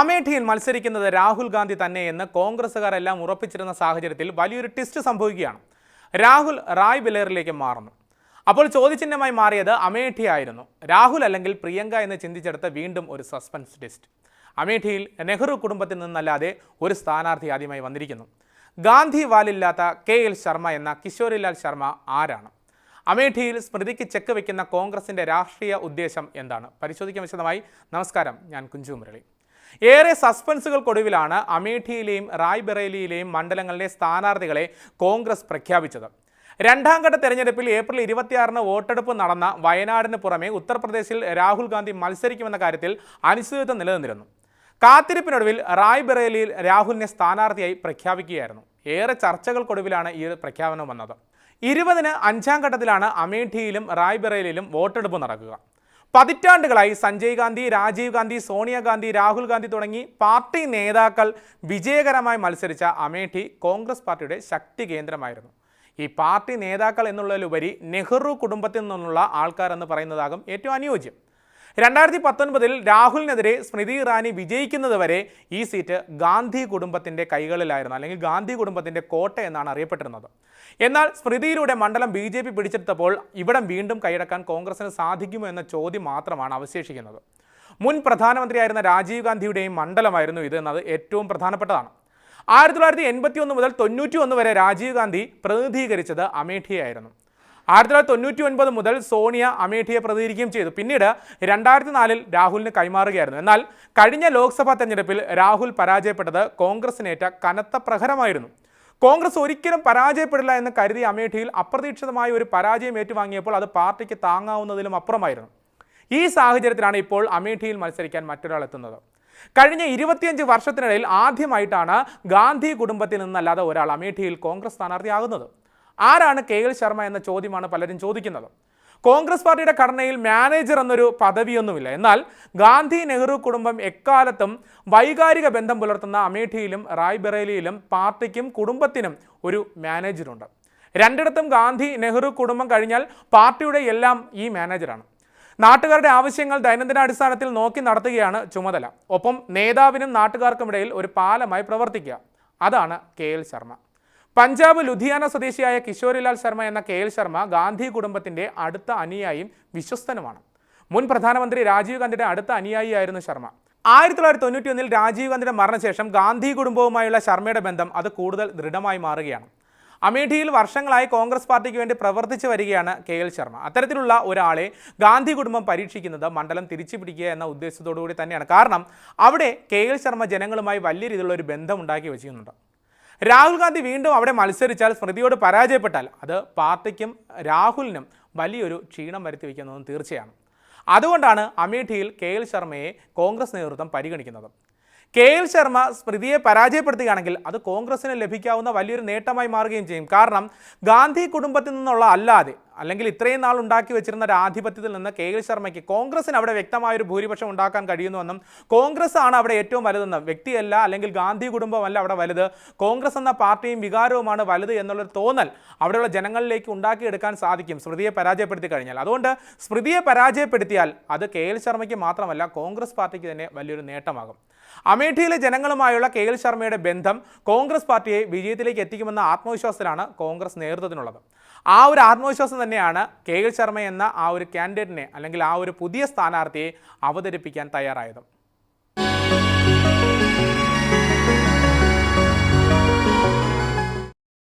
അമേഠിയിൽ മത്സരിക്കുന്നത് രാഹുൽ ഗാന്ധി തന്നെയെന്ന് കോൺഗ്രസ്സുകാരെല്ലാം ഉറപ്പിച്ചിരുന്ന സാഹചര്യത്തിൽ വലിയൊരു ട്വിസ്റ്റ് സംഭവിക്കുകയാണ്. രാഹുൽ റായ് ബിലേറിലേക്ക് മാറുന്നു. അപ്പോൾ ചോദ്യചിഹ്നമായി മാറിയത് അമേഠി ആയിരുന്നു. രാഹുൽ അല്ലെങ്കിൽ പ്രിയങ്ക എന്ന് ചിന്തിച്ചെടുത്ത വീണ്ടും ഒരു സസ്പെൻസ് ട്വിസ്റ്റ് അമേഠിയിൽ നെഹ്റു കുടുംബത്തിൽ നിന്നല്ലാതെ ഒരു സ്ഥാനാർത്ഥി ആദ്യമായി വന്നിരിക്കുന്നു. ഗാന്ധി വാലില്ലാത്ത കെ എൽ ശർമ്മ എന്ന കിഷോരിലാൽ ശർമ്മ ആരാണ്? അമേഠിയിൽ സ്മൃതിക്ക് ചെക്ക് വയ്ക്കുന്ന കോൺഗ്രസിന്റെ രാഷ്ട്രീയ ഉദ്ദേശം എന്താണ്? പരിശോധിക്കാൻ വിശദമായി. നമസ്കാരം ഞാൻ കുഞ്ചു മുരളി ഏറെ സസ്പെൻസുകൾക്കൊടുവിലാണ് അമേഠിയിലെയും റായ്ബറേലിയിലെയും മണ്ഡലങ്ങളിലെ സ്ഥാനാർത്ഥികളെ കോൺഗ്രസ് പ്രഖ്യാപിച്ചത്. രണ്ടാം ഘട്ട തെരഞ്ഞെടുപ്പിൽ ഏപ്രിൽ ഇരുപത്തിയാറിന് വോട്ടെടുപ്പ് നടന്ന വയനാടിന് പുറമെ ഉത്തർപ്രദേശിൽ രാഹുൽ ഗാന്ധി മത്സരിക്കുമെന്ന കാര്യത്തിൽ അനിശ്ചിതത്വം നിലനിന്നിരുന്നു. കാത്തിരിപ്പിനൊടുവിൽ റായ്ബറേലിയിൽ രാഹുലിനെ സ്ഥാനാർത്ഥിയായി പ്രഖ്യാപിക്കുകയായിരുന്നു. ഏറെ ചർച്ചകൾക്കൊടുവിലാണ് ഈ പ്രഖ്യാപനം വന്നത്. ഇരുപതിന് അഞ്ചാം ഘട്ടത്തിലാണ് അമേഠിയിലും റായ്ബറേലിയിലും വോട്ടെടുപ്പ് നടക്കുക. പതിറ്റാണ്ടുകളായി സഞ്ജയ് ഗാന്ധി രാജീവ് ഗാന്ധി സോണിയാഗാന്ധി രാഹുൽ ഗാന്ധി തുടങ്ങി പാർട്ടി നേതാക്കൾ വിജയകരമായി മത്സരിച്ച അമേഠി കോൺഗ്രസ് പാർട്ടിയുടെ ശക്തി കേന്ദ്രമായിരുന്നു. ഈ പാർട്ടി നേതാക്കൾ എന്നുള്ളതിലുപരി നെഹ്റു കുടുംബത്തിൽ നിന്നുള്ള ആൾക്കാരെന്ന് പറയുന്നതാകും ഏറ്റവും അനുയോജ്യം. രണ്ടായിരത്തി പത്തൊൻപതിൽ രാഹുലിനെതിരെ സ്മൃതി ഇറാനി വിജയിക്കുന്നത് വരെ ഈ സീറ്റ് ഗാന്ധി കുടുംബത്തിന്റെ കൈകളിലായിരുന്നു അല്ലെങ്കിൽ ഗാന്ധി കുടുംബത്തിന്റെ കോട്ട എന്നാണ് അറിയപ്പെട്ടിരുന്നത്. എന്നാൽ സ്മൃതിയിലൂടെ മണ്ഡലം ബി ജെ പി പിടിച്ചെടുത്തപ്പോൾ ഇവിടം വീണ്ടും കൈയടക്കാൻ കോൺഗ്രസിന് സാധിക്കുമോ എന്ന ചോദ്യം മാത്രമാണ് അവശേഷിക്കുന്നത്. മുൻ പ്രധാനമന്ത്രിയായിരുന്ന രാജീവ് ഗാന്ധിയുടെയും മണ്ഡലമായിരുന്നു ഇത് എന്നത് ഏറ്റവും പ്രധാനപ്പെട്ടതാണ്. ആയിരത്തി തൊള്ളായിരത്തി എൺപത്തി ഒന്ന് മുതൽ തൊണ്ണൂറ്റി ഒന്ന് വരെ രാജീവ് ഗാന്ധി പ്രതിനിധീകരിച്ചത് അമേഠിയായിരുന്നു. ആയിരത്തി തൊള്ളായിരത്തി തൊണ്ണൂറ്റി ഒൻപത് മുതൽ സോണിയ അമേഠിയെ പ്രതികരിക്കുകയും ചെയ്തു. പിന്നീട് രണ്ടായിരത്തി നാലിൽ രാഹുലിന് കൈമാറുകയായിരുന്നു. എന്നാൽ കഴിഞ്ഞ ലോക്സഭാ തെരഞ്ഞെടുപ്പിൽ രാഹുൽ പരാജയപ്പെട്ടത് കോൺഗ്രസിനേറ്റ കനത്ത പ്രഹരമായിരുന്നു. കോൺഗ്രസ് ഒരിക്കലും പരാജയപ്പെടില്ല എന്ന് കരുതി അമേഠിയിൽ അപ്രതീക്ഷിതമായ ഒരു പരാജയം ഏറ്റുവാങ്ങിയപ്പോൾ അത് പാർട്ടിക്ക് താങ്ങാവുന്നതിലും അപ്പുറമായിരുന്നു. ഈ സാഹചര്യത്തിലാണ് ഇപ്പോൾ അമേഠിയിൽ മത്സരിക്കാൻ മറ്റൊരാൾ എത്തുന്നത്. കഴിഞ്ഞ ഇരുപത്തിയഞ്ച് വർഷത്തിനിടയിൽ ആദ്യമായിട്ടാണ് ഗാന്ധി കുടുംബത്തിൽ നിന്നല്ലാതെ ഒരാൾ അമേഠിയിൽ കോൺഗ്രസ് സ്ഥാനാർത്ഥിയാകുന്നത്. ആരാണ് കെ എൽ ശർമ്മ എന്ന ചോദ്യമാണ് പലരും ചോദിക്കുന്നത്. കോൺഗ്രസ് പാർട്ടിയുടെ ഘടനയിൽ മാനേജർ എന്നൊരു പദവിയൊന്നുമില്ല. എന്നാൽ ഗാന്ധി നെഹ്റു കുടുംബം എക്കാലത്തും വൈകാരിക ബന്ധം പുലർത്തുന്ന അമേഠിയിലും റായ്ബറേലിയിലും പാർട്ടിക്കും കുടുംബത്തിനും ഒരു മാനേജറുണ്ട് രണ്ടിടത്തും ഗാന്ധി നെഹ്റു കുടുംബം കഴിഞ്ഞാൽ പാർട്ടിയുടെ എല്ലാം ഈ മാനേജറാണ് നാട്ടുകാരുടെ ആവശ്യങ്ങൾ ദൈനംദിനാടിസ്ഥാനത്തിൽ നോക്കി നടത്തുകയാണ് ചുമതല. ഒപ്പം നേതാവിനും നാട്ടുകാർക്കുമിടയിൽ ഒരു പാലമായി പ്രവർത്തിക്കുക. അതാണ് കെ എൽ ശർമ്മ. പഞ്ചാബ് ലുധിയാന സ്വദേശിയായ കിഷോരിലാൽ ശർമ്മ എന്ന കെ എൽ ശർമ്മ ഗാന്ധി കുടുംബത്തിന്റെ അടുത്ത അനുയായിയും വിശ്വസ്തനുമാണ്. മുൻ പ്രധാനമന്ത്രി രാജീവ് ഗാന്ധിയുടെ അടുത്ത അനുയായിയായിരുന്നു ശർമ്മ. ആയിരത്തി തൊള്ളായിരത്തി തൊണ്ണൂറ്റി ഒന്നിൽ രാജീവ് ഗാന്ധിയുടെ മരണശേഷം ഗാന്ധി കുടുംബവുമായുള്ള ശർമ്മയുടെ ബന്ധം അത് കൂടുതൽ ദൃഢമായി മാറുകയാണ്. അമേഠിയിൽ വർഷങ്ങളായി കോൺഗ്രസ് പാർട്ടിക്ക് വേണ്ടി പ്രവർത്തിച്ചു വരികയാണ് കെ എൽ ശർമ്മ. അത്തരത്തിലുള്ള ഒരാളെ ഗാന്ധി കുടുംബം പരീക്ഷിക്കുന്നത് മണ്ഡലം തിരിച്ചു പിടിക്കുക എന്ന ഉദ്ദേശത്തോടു കൂടി തന്നെയാണ്. കാരണം അവിടെ കെ എൽ ശർമ്മ ജനങ്ങളുമായി വലിയ രീതിയിലുള്ള ഒരു ബന്ധം ഉണ്ടാക്കി വെച്ചിരുന്നുണ്ട്. രാഹുൽ ഗാന്ധി വീണ്ടും അവിടെ മത്സരിച്ചാൽ സ്മൃതിയോട് പരാജയപ്പെട്ടാൽ അത് പാർട്ടിക്കും രാഹുലിനും വലിയൊരു ക്ഷീണം വരുത്തി വയ്ക്കുന്നതും തീർച്ചയാണ്. അതുകൊണ്ടാണ് അമേഠിയിൽ കെ എൽ ശർമ്മയെ കോൺഗ്രസ് നേതൃത്വം പരിഗണിക്കുന്നത്. കെ എൽ ശർമ്മ സ്മൃതിയെ പരാജയപ്പെടുത്തുകയാണെങ്കിൽ അത് കോൺഗ്രസിന് ലഭിക്കാവുന്ന വലിയൊരു നേട്ടമായി മാറുകയും ചെയ്യും. കാരണം ഗാന്ധി കുടുംബത്തിൽ നിന്നുള്ള അല്ലാതെ അല്ലെങ്കിൽ ഇത്രയും നാൾ ഉണ്ടാക്കി വെച്ചിരുന്ന ഒരു ആധിപത്യത്തിൽ നിന്ന് കെ എൽ ശർമ്മയ്ക്ക് കോൺഗ്രസിന് അവിടെ വ്യക്തമായൊരു ഭൂരിപക്ഷം ഉണ്ടാക്കാൻ കഴിയുന്നുവെന്നും കോൺഗ്രസ് ആണ് അവിടെ ഏറ്റവും വലുതെന്ന്. വ്യക്തിയല്ല അല്ലെങ്കിൽ ഗാന്ധി കുടുംബമല്ല അവിടെ വലുത്. കോൺഗ്രസ് എന്ന പാർട്ടിയും വികാരവുമാണ് വലുത് എന്നുള്ളൊരു തോന്നൽ അവിടെയുള്ള ജനങ്ങളിലേക്ക് ഉണ്ടാക്കിയെടുക്കാൻ സാധിക്കും. സ്മൃതിയെ പരാജയപ്പെടുത്തി കഴിഞ്ഞാൽ. അതുകൊണ്ട് സ്മൃതിയെ പരാജയപ്പെടുത്തിയാൽ അത് കെ എൽ ശർമ്മയ്ക്ക് മാത്രമല്ല കോൺഗ്രസ് പാർട്ടിക്ക് തന്നെ വലിയൊരു നേട്ടമാകും. അമേഠിയിലെ ജനങ്ങളുമായുള്ള കെ എൽ ശർമ്മയുടെ ബന്ധം കോൺഗ്രസ് പാർട്ടിയെ വിജയത്തിലേക്ക് എത്തിക്കുമെന്ന ആത്മവിശ്വാസത്തിലാണ് കോൺഗ്രസ് നേതൃത്വത്തിനുള്ളത്. ആ ഒരു ആത്മവിശ്വാസം തന്നെയാണ് കെ എൽ ശർമ്മ എന്ന ആ ഒരു കാൻഡിഡേറ്റിനെ അല്ലെങ്കിൽ ആ ഒരു പുതിയ സ്ഥാനാർത്ഥിയെ അവതരിപ്പിക്കാൻ തയ്യാറായത്.